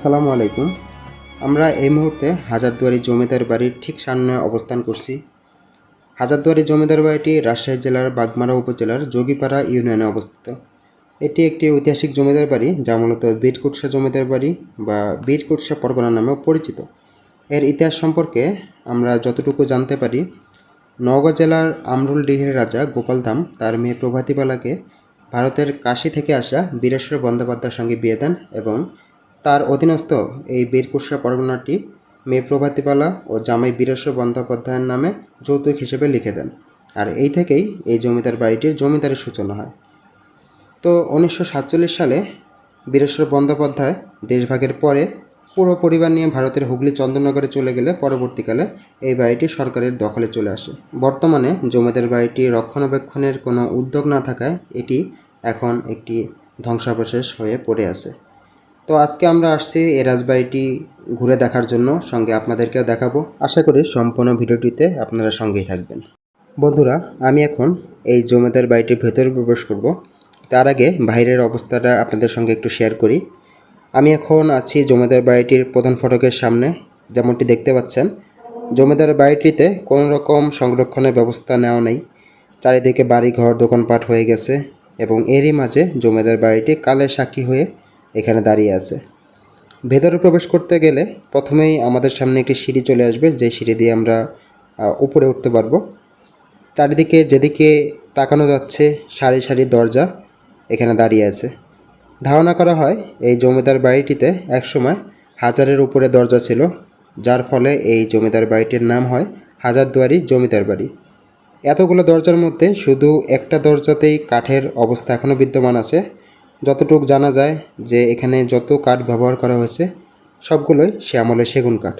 আসসালামু আলাইকুম। আমরা এই মুহূর্তে হাজারদুয়ারি জমিদার বাড়ির ঠিক সামনে অবস্থান করছি। হাজারদুয়ারি জমিদার বাড়িটি রাজশাহী জেলার বাগমারা উপজেলার যোগীপাড়া ইউনিয়নে অবস্থিত। এটি একটি ঐতিহাসিক জমিদার বাড়ি, যা মূলত বীরকুটসা জমিদার বাড়ি বা বীরকুটসা পরগনা নামেও পরিচিত। এর ইতিহাস সম্পর্কে আমরা যতটুকু জানতে পারি, নওগাঁ জেলার আমরুলডিহির রাজা গোপালধাম তার মেয়ে প্রভাতীবালাকে ভারতের কাশি থেকে আসা বীরেশ্বর বন্দ্যোপাধ্যায়ের সঙ্গে বিয়ে দেন এবং তার অধীনস্থ এই বীরকুৎসা পরগনাটি মেয়ে প্রভাতীবালা ও জামাই বীরেশ্বর বন্দ্যোপাধ্যায়ের নামে যৌতুক হিসেবে লিখে দেন। আর এই থেকেই এই জমিদার বাড়িটির জমিদারের সূচনা হয়। তো উনিশশো সাতচল্লিশ সালে বীরেশ্বর বন্দ্যোপাধ্যায় দেশভাগের পরে পুরো পরিবার নিয়ে ভারতের হুগলি চন্দননগরে চলে গেলে পরবর্তীকালে এই বাড়িটি সরকারের দখলে চলে আসে। বর্তমানে জমিদার বাড়িটি রক্ষণাবেক্ষণের কোনো উদ্যোগ না থাকায় এটি এখন একটি ধ্বংসাবশেষ হয়ে পড়ে আছে। তো আজকে আমরা আসছি এই রাজবাড়িটি ঘুরে দেখার জন্য, সঙ্গে আপনাদেরকেও দেখাবো। আশা করি সম্পূর্ণ ভিডিওটিতে আপনারা সঙ্গেই থাকবেন। বন্ধুরা, আমি এখন এই জমিদার বাড়িটির ভেতরে প্রবেশ করব। তার আগে বাইরের অবস্থাটা আপনাদের সঙ্গে একটু শেয়ার করি। আমি এখন আছি জমিদার বাড়িটির প্রধান ফটকের সামনে, যেমনটি দেখতে পাচ্ছেন। জমিদার বাড়িটিতে কোনো রকম সংরক্ষণের ব্যবস্থা নেওয়া নেই। চারিদিকে বাড়ি ঘর দোকানপাট হয়ে গেছে এবং এরই মাঝে জমিদার বাড়িটি কালের সাক্ষী হয়ে এখানে দাঁড়িয়ে আছে। ভেতরে প্রবেশ করতে গেলে প্রথমেই আমাদের সামনে একটি সিঁড়ি চলে আসবে, যে সিঁড়ি দিয়ে আমরা উপরে উঠতে পারব। চারিদিকে যেদিকে তাকানো যাচ্ছে, সারি সারি দরজা এখানে দাঁড়িয়ে আছে। ধারণা করা হয় এই জমিদার বাড়িটিতে একসময় হাজারের উপরে দরজা ছিল, যার ফলে এই জমিদার বাড়িটির নাম হয় হাজারদুয়ারি জমিদার বাড়ি। এতগুলো দরজার মধ্যে শুধু একটা দরজাতেই কাঠের অবস্থা এখনও বিদ্যমান আছে। যতটুকু জানা যায় যে এখানে যত কাঠ ব্যবহার করা হয়েছে, সবগুলোই সে সেগুন কাঠ।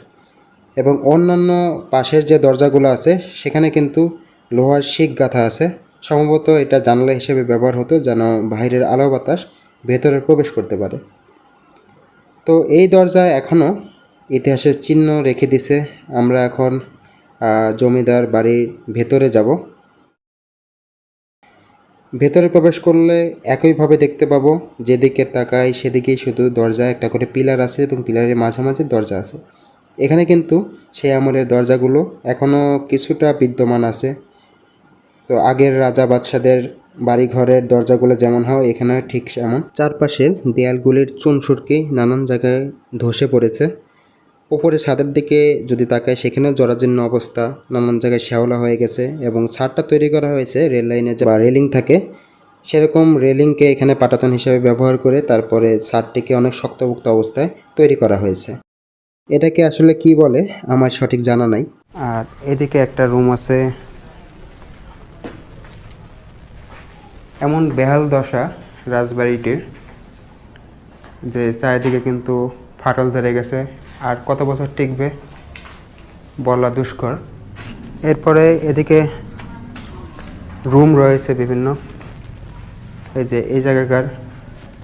এবং অন্যান্য পাশের যে দরজাগুলো আছে, সেখানে কিন্তু লোহার শিক গাঁথা আছে। সম্ভবত এটা জানালা হিসেবে ব্যবহার হতো যেন বাইরের আলো বাতাস ভেতরে প্রবেশ করতে পারে। তো এই দরজা এখনও ইতিহাসের চিহ্ন রেখে দিছে। আমরা এখন জমিদার বাড়ির ভেতরে যাব। ভেতরে প্রবেশ করলে একইভাবে দেখতে পাবো, যেদিকে তাকাই সেদিকেই শুধু দরজা একটা করে পিলার আছে এবং পিলারের মাঝামাঝি দরজা আছে। এখানে কিন্তু সেই আমলের দরজাগুলো এখনও কিছুটা বিদ্যমান আছে। তো আগের রাজা বাদশাদের বাড়িঘরের দরজাগুলো যেমন হয়, এখানে ঠিক সেমন। চারপাশের দেয়ালগুলির চুনসুরকি নানান জায়গায় ধসে পড়েছে। উপরে ছাদের দিকে যদি তাকায় সেখানেও জরাজীর্ণ অবস্থা। নানান জায়গায় শ্যাওলা হয়ে গেছে এবং ছাদটা তৈরি করা হয়েছে রেল লাইনে যে বা রেলিং থাকে। সেরকম রেলিংকে এখানে পাটাতন হিসেবে ব্যবহার করে তারপরে ছাদটিকে অনেক শক্তপোক্ত অবস্থায় তৈরি করা হয়েছে। এটাকে আসলে কি বলে? আমার সঠিক জানা নাই। আর এদিকে একটা রুম আছে। এমন বেহাল দশা রাজবাড়িটির যে চারিদিকে কিন্তু ফাটল ধরে গেছে। আর কত বছর টিকবে? বলা দুষ্কর। এরপরে এদিকে রুম রয়েছে বিভিন্ন। এই যে, এই জায়গাকার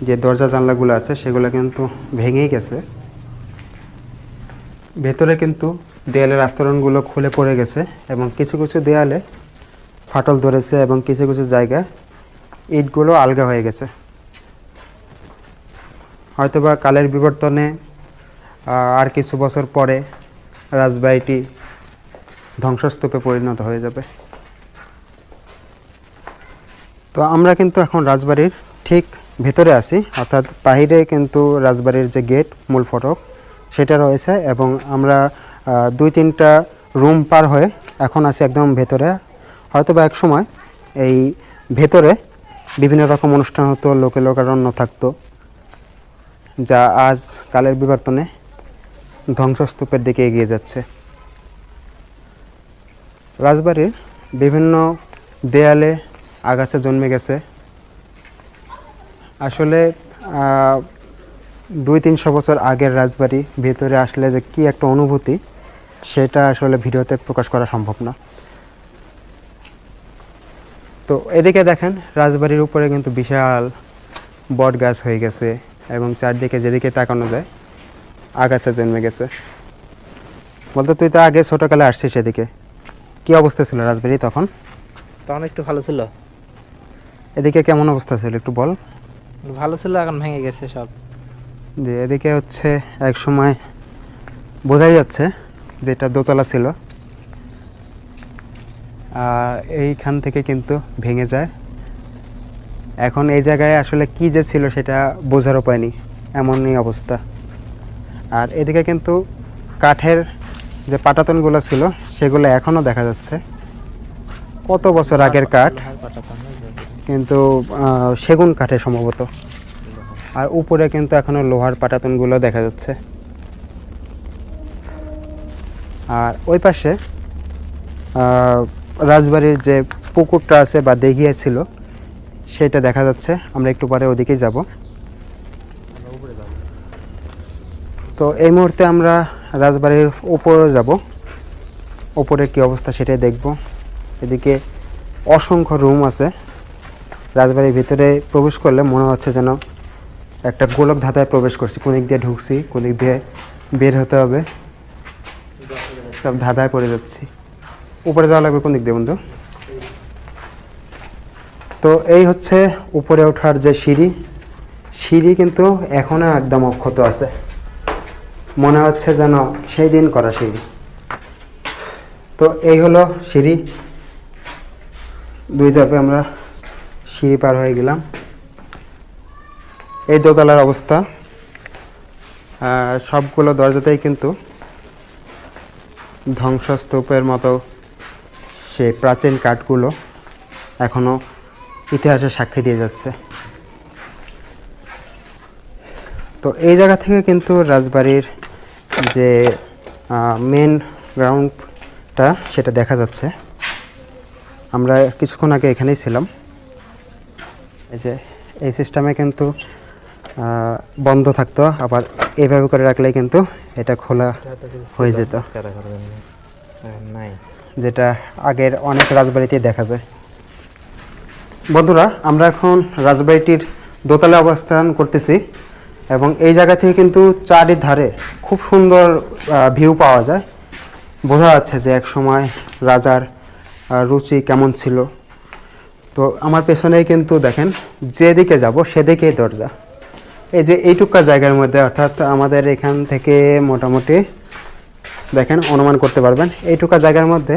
যে দরজা জানলাগুলো আছে, সেগুলো কিন্তু ভেঙেই গেছে। ভেতরে কিন্তু দেয়ালের আস্তরণগুলো খুলে পড়ে গেছে এবং কিছু কিছু দেয়ালে ফাটল ধরেছে এবং কিছু কিছু জায়গায় ইটগুলো আলগা হয়ে গেছে। হয়তোবা কালের বিবর্তনে আর কিছু বছর পরে রাজবাড়িটি ধ্বংসস্তূপে পরিণত হয়ে যাবে। তো আমরা কিন্তু এখন রাজবাড়ির ঠিক ভেতরে আছি, অর্থাৎ বাহিরে কিন্তু রাজবাড়ির যে গেট, মূল ফটক, সেটা রয়েছে এবং আমরা দুই তিনটা রুম পার হয়ে এখন আছি একদম ভেতরে। হয়তো বা এক সময় এই ভেতরে বিভিন্ন রকম অনুষ্ঠান হতো, লোকে লোকারণ্য থাকতো, যা আজ কালের বিবর্তনে ধ্বংসস্তূপের দিকে এগিয়ে যাচ্ছে। রাজবাড়ির বিভিন্ন দেয়ালে আগাছা জন্মে গেছে। আসলে দুই তিনশো বছর আগের রাজবাড়ি ভেতরে আসলে যে কি একটা অনুভূতি, সেটা আসলে ভিডিওতে প্রকাশ করা সম্ভব না। তো এদিকে দেখেন, রাজবাড়ির উপরে কিন্তু বিশাল বট গাছ হয়ে গেছে এবং চারদিকে যেদিকে তাকানো যায় আগাছা জন্মে গেছে। বলতে তুই তো আগে ছোটোকালে আসছিস এদিকে। কি অবস্থা ছিল রাজবাড়ি তখন? তখন একটু ভালো ছিল। এদিকে কেমন অবস্থা ছিল একটু বল। ভালো ছিল এখন ভেঙে গেছে সব। যে এদিকে হচ্ছে এক সময় বোঝাই যাচ্ছে যে এটা দোতলা ছিল। আর এইখান থেকে কিন্তু ভেঙে যায়। এখন এই জায়গায় আসলে কি যে ছিল সেটা বোঝার উপায় নেই। এমনই অবস্থা। আর এদিকে কিন্তু কাঠের যে পাটাতনগুলো ছিল, সেগুলো এখনও দেখা যাচ্ছে। কত বছর আগের কাঠ, কিন্তু সেগুন কাঠে সম্ভবত। আর উপরে কিন্তু এখনও লোহার পাটাতনগুলো দেখা যাচ্ছে। আর ওই পাশে রাজবাড়ির যে পুকুরটা আছে বা দেখিয়ে ছিল, সেটা দেখা যাচ্ছে। আমরা একটু পরে ওদিকেই যাব। তো এই মুহূর্তে আমরা রাজবাড়ির উপরে যাব। উপরে কি অবস্থা সেটাই দেখব। এদিকে অসংখ্য রুম আছে। রাজবাড়ির ভিতরে প্রবেশ করলে মনে হচ্ছে যেন একটা গোলক ধাঁধায় প্রবেশ করছি। কোন দিক দিয়ে ঢুকছি, কোন দিক দিয়ে বের হতে হবে। সব ধাঁধায় পড়ে যাচ্ছি। উপরে যাওয়া লাগবে কোন দিক দিয়ে বন্ধু? তো এই হচ্ছে উপরে ওঠার যে সিঁড়ি। সিঁড়ি কিন্তু এখনও একদম অক্ষত আছে। মনে হচ্ছে যেন সেই দিন করা সিঁড়ি। তো এই হলো সিঁড়ি। দুই ধাপে আমরা সিঁড়ি পার হয়ে গেলাম। এই দোতলার অবস্থা। সবগুলো দরজাতেই কিন্তু ধ্বংসস্তূপের মতো সেই প্রাচীন কাঠগুলো এখনও ইতিহাসে সাক্ষী দিয়ে যাচ্ছে। তো এই জায়গা থেকে কিন্তু রাজবাড়ির যে মেন গ্রাউন্ডটা সেটা দেখা যাচ্ছে। আমরা কিছুক্ষণ আগে এখানেই ছিলাম। এই যে, এই সিস্টেমে কিন্তু বন্ধ থাকতো। আবার এইভাবে করে রাখলেই কিন্তু এটা খোলা হয়ে যেত। যেটা আগের অনেক রাজবাড়িতে দেখা যায়। বন্ধুরা, আমরা এখন রাজবাড়িটির দোতলা অবস্থান করতেছি। এবং এই জায়গা থেকে কিন্তু চারিধারে খুব সুন্দর ভিউ পাওয়া যায়। বোঝা যাচ্ছে যে এক সময় রাজার রুচি কেমন ছিল। তো আমার পেছনেই কিন্তু দেখেন, যেদিকে যাব সেদিকেই দরজা। এই যে এইটুকা জায়গার মধ্যে অর্থাৎ আমাদের এখান থেকে মোটামুটি দেখেন, অনুমান করতে পারবেন, এইটুকা জায়গার মধ্যে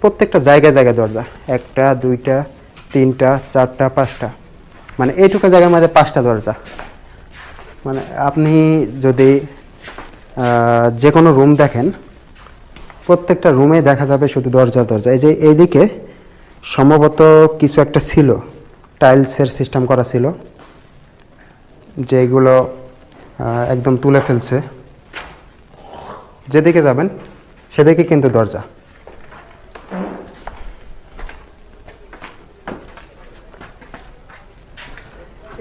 প্রত্যেকটা জায়গায় জায়গায় দরজা। একটা, দুইটা, তিনটা, চারটা, পাঁচটা। মানে এইটুকা জায়গার মধ্যে পাঁচটা দরজা। মানে আপনি যদি যে কোনো রুম দেখেন, প্রত্যেকটা রুমে দেখা যাবে শুধু দরজা দরজা। এই যে এইদিকে সম্ভবত কিছু একটা ছিল টাইলসের সিস্টেম করা ছিল, যেগুলো একদম তুলে ফেলছে। যেদিকে যাবেন, সেদিকে কিন্তু দরজা।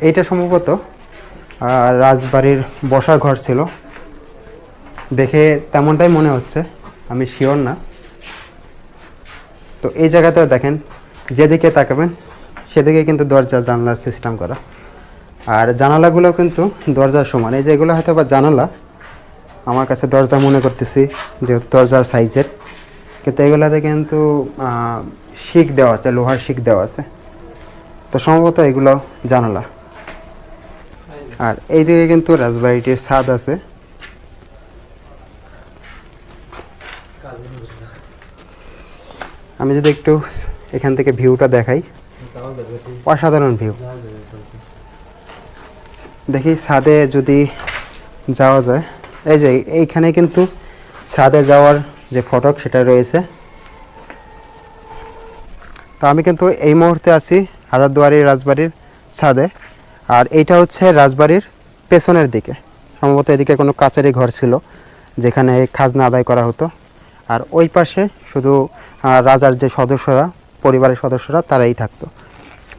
এইটা সম্ভবত রাজবাড়ির বসার ঘর ছিল। দেখে তেমনটাই মনে হচ্ছে, আমি শিওর না। তো এই জায়গাতেও দেখেন, যেদিকে তাকাবেন, সেদিকে কিন্তু দরজা জানলার সিস্টেম করা। আর জানালাগুলো কিন্তু দরজার সমান। এই যেগুলো হয়তো বা জানালা, আমার কাছে দরজা মনে করতেছি, যেহেতু দরজার সাইজের। কিন্তু এগুলাতে কিন্তু শিক দেওয়া আছে, লোহার শিক দেওয়া আছে। তো সম্ভবত এগুলো জানালা। আর এইদিকে কিন্তু রাজবাড়িটির ছাদ আছে। আমি যদি একটু এখান থেকে ভিউটা দেখাই, অসাধারণ ভিউ। দেখি ছাদে যদি যাওয়া যায়, এই যে এইখানে কিন্তু ছাদে যাওয়ার যে ফটক সেটা রয়েছে। তো আমি কিন্তু এই মুহূর্তে আছি হাজারদুয়ারি রাজবাড়ির ছাদে। আর এইটা হচ্ছে রাজবাড়ির পেছনের দিকে। সম্ভবত এদিকে কোনো কাচারি ঘর ছিল, যেখানে খাজনা আদায় করা হতো। আর ওই পাশে শুধু রাজার যে সদস্যরা, পরিবারের সদস্যরা, তারাই থাকতো।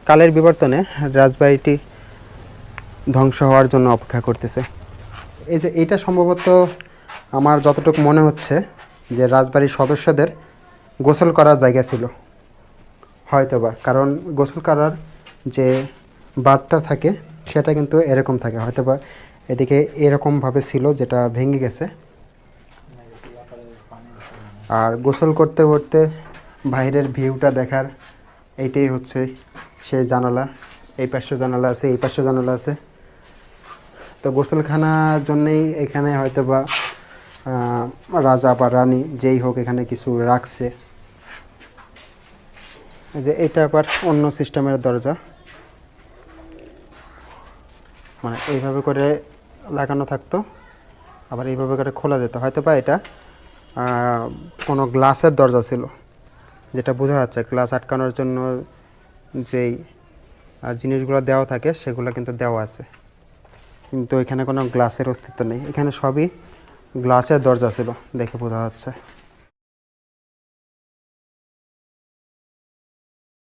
কালের বিবর্তনে রাজবাড়িটি ধ্বংস হওয়ার জন্য অপেক্ষা করতেছে। এই যে এইটা সম্ভবত আমার যতটুকু মনে হচ্ছে যে রাজবাড়ির সদস্যদের গোসল করার জায়গা ছিল। হয়তোবা, কারণ গোসল করার যে বাঁধটা থাকে, সেটা কিন্তু এরকম থাকে। হয়তোবা এদিকে এরকমভাবে ছিল, যেটা ভেঙে গেছে। আর গোসল করতে করতে বাইরের ভিউটা দেখার এইটাই হচ্ছে সেই জানালা। এই পাশে জানালা আছে, এই পাশে জানালা আছে। তো গোসলখানার জন্যেই এখানে হয়তো বা রাজা বা রানী যেই হোক এখানে কিছু রাখছে। যে এটা আবার অন্য সিস্টেমের দরজা। মানে এইভাবে করে লাগানো থাকতো, আবার এইভাবে করে খোলা যেত। হয়তো বা এটা কোনো গ্লাসের দরজা ছিল, যেটা বোঝা যাচ্ছে গ্লাস আটকানোর জন্য যেই জিনিসগুলো দেওয়া থাকে সেগুলো কিন্তু দেওয়া আছে। কিন্তু এখানে কোনো গ্লাসের অস্তিত্ব নেই। এখানে সবই গ্লাসের দরজা ছিল, দেখে বোঝা যাচ্ছে।